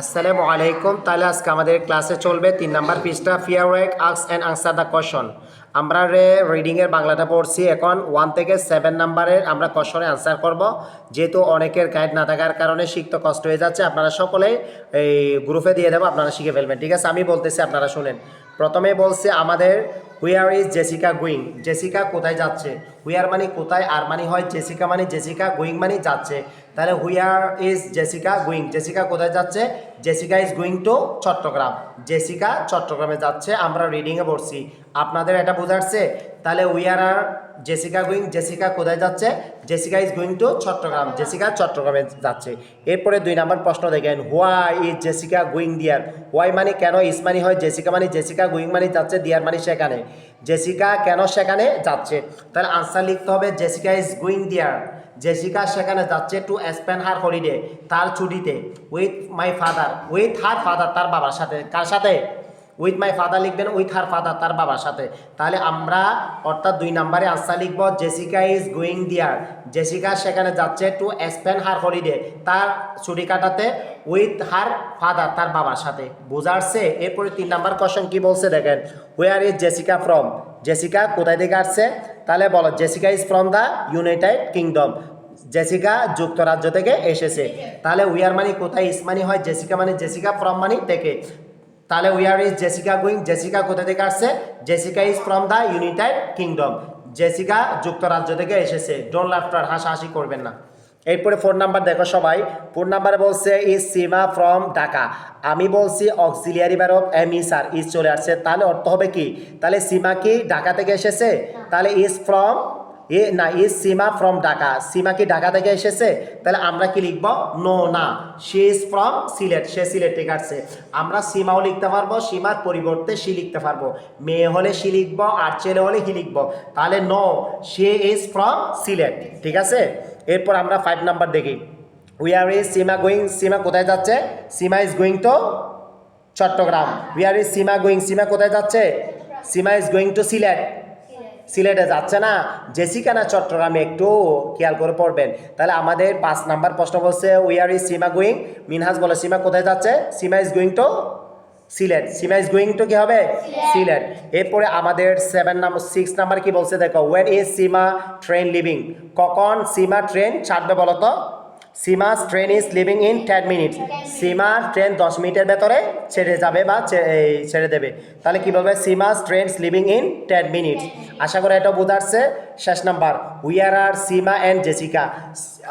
আসসালামু আলাইকুম। তাহলে আজকে আমাদের ক্লাসে চলবে তিন নাম্বার পৃষ্ঠা ফিয়ার ওয়েক আক্স অ্যান্ড আনসার দ্য কোয়েশন আমরা রে রিডিংয়ের বাংলাটা পড়ছি এখন ওয়ান থেকে সেভেন নাম্বারের, আমরা কোশনে আনসার করব। যেহেতু অনেকের গাইড না থাকার কারণে শিখতে কষ্ট হয়ে যাচ্ছে, আপনারা সকলেই এই গ্রুপে দিয়ে দেবো, আপনারা শিখে ফেলবেন। ঠিক আছে? আমি বলতেছি, আপনারা শুনেন। প্রথমে বলছে আমাদের where is Jessica going Jessica কোথায় যাচ্ছে? হুইয়ার মানে কোথায়? আর মানে হয় জেসিকা মানে জেসিকা গুইং মানে যাচ্ছে। তাহলে where is Jessica going Jessica কোথায় যাচ্ছে? Jessica is going to Chittagong Jessica চট্টগ্রামে যাচ্ছে। আমরা রিডিংয়ে পড়ছি। আপনাদের এটা বোঝাচ্ছে? তাহলে where are Jessica going Jessica কোথায় যাচ্ছে? Jessica is going to Chittagong Jessica চট্টগ্রামে যাচ্ছে। এরপরে দুই নাম্বার প্রশ্ন দেখেন। Why is Jessica going there why মানে কেন? ইস মানে হয় জেসিকা মানে জেসিকা গুইং মানে যাচ্ছে দিয়ার মানে সেখানে। জেসিকা কেন সেখানে যাচ্ছে? তাহলে আনসার লিখতে হবে Jessica is going there Jessica সেখানে যাচ্ছে টু স্পেন্ড হার হলিডে তার ছুটিতে with my father with her father তার বাবার সাথে। কার সাথে? উইথ মাই ফাদার লিখবেন উইথ হার ফাদার তার বাবার সাথে। তাহলে আমরা অর্থাৎ দুই নম্বরে আনসার লিখব Jessica is going there Jessica সেখানে যাচ্ছে টু স্পেন্ড হার হলিডে তার ছুটি কাটাতে উইথ হার ফাদার তার বাবার সাথে। বোঝাচ্ছে এরপরে তিন নাম্বার কোশ্চেন কি বলছে দেখেন। Where is Jessica from Jessica কোথায় থেকে আসছে? তাহলে বলো Jessica is from the United Kingdom Jessica যুক্তরাজ্য থেকে এসেছে। তাহলে উইয়ার মানি কোথায়? ইস মানি হয়। জেসিকা মানে জেসিকা ফ্রম মানি থেকে। তাহলে where is Jessica going Jessica কোথা থেকে আসছে? Jessica is from the United Kingdom Jessica যুক্তরাজ্য থেকে এসেছে। ডোন লাফটার হাসাহাসি করবেন না। এরপরে ফোন নাম্বার দেখো সবাই। ফোন নাম্বারে বলছে ইজ সীমা ফ্রম ঢাকা আমি বলছি অক্সিলিয়ারি ব্যারব এম ই স্যার ইজ চলে আসছে। তাহলে অর্থ হবে কি? তাহলে সীমা কি ঢাকা থেকে এসেছে? তাহলে ইজ ফ্রম এ না, এ সীমা ফ্রম ঢাকা। সীমা কি ঢাকা থেকে এসেছে? তাহলে আমরা কি লিখব? নো না। সি ইজ ফ্রম সিলেট, সে সিলেট থেকে আসছে। আমরা সীমাও লিখতে পারব, সীমার পরিবর্তে সি লিখতে পারব। মেয়ে হলে সি লিখব, আর ছেলে হলে হি লিখব। তাহলে no she is from Sylhet, ঠিক আছে? এরপর আমরা ফাইভ নাম্বার দেখি। Where is Seema going Seema কোথায় যাচ্ছে? Seema is going to Chittagong. Where is Seema going Seema কোথায় যাচ্ছে? Seema is going to Sylhet. সিলেটে যাচ্ছে না। জেসিকা না চট্টগ্রামে একটু খেয়াল করে পড়বেন। তাহলে আমাদের পাঁচ নাম্বার প্রশ্ন বলছে where is Seema going Minhaj বলে সীমা কোথায় যাচ্ছে? Seema is going to Sylhet. Seema is going to কি হবে? সিলেট। এরপরে আমাদের সেভেন নাম্বার সিক্স নাম্বার কি বলছে? দেখো when is Seema train leaving কখন সীমা ট্রেন ছাড়বে বলো তো? Seema's train is leaving in ten minutes. Seema train দশ মিনিটের ভেতরে ছেড়ে যাবে বা ছেড়ে দেবে। তাহলে কী বলবে? Seema's trains living in ten minutes. আশা করি এটা বোঝাচ্ছে শেষ number. Where are Seema and Jessica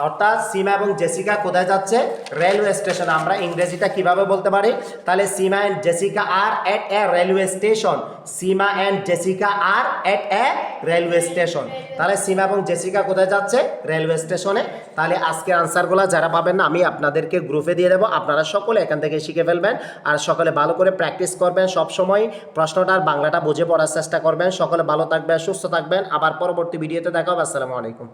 অর্থাৎ সীমা এবং জেসিকা কোথায় যাচ্ছে? রেলওয়ে স্টেশন আমরা ইংরেজিটা কীভাবে বলতে পারি? তাহলে Seema and Jessica are at a railway station Seema and Jessica are at a railway station তাহলে সীমা এবং জেসিকা কোথায় যাচ্ছে? রেলওয়ে স্টেশনে তাহলে আজকের আনসারগুলো যারা পাবেন না, আমি আপনাদেরকে গ্রুপে দিয়ে দেবো। আপনারা সকলে এখান থেকে শিখে ফেলবেন আর সকলে ভালো করে প্র্যাকটিস করবেন। সব সময় প্রশ্নটার বাংলাটা বুঝে পড়ার চেষ্টা করবেন। সকলে ভালো থাকবেন, সুস্থ থাকবেন। আবার পরবর্তী ভিডিওতে দেখা আসসালামু আলাইকুম।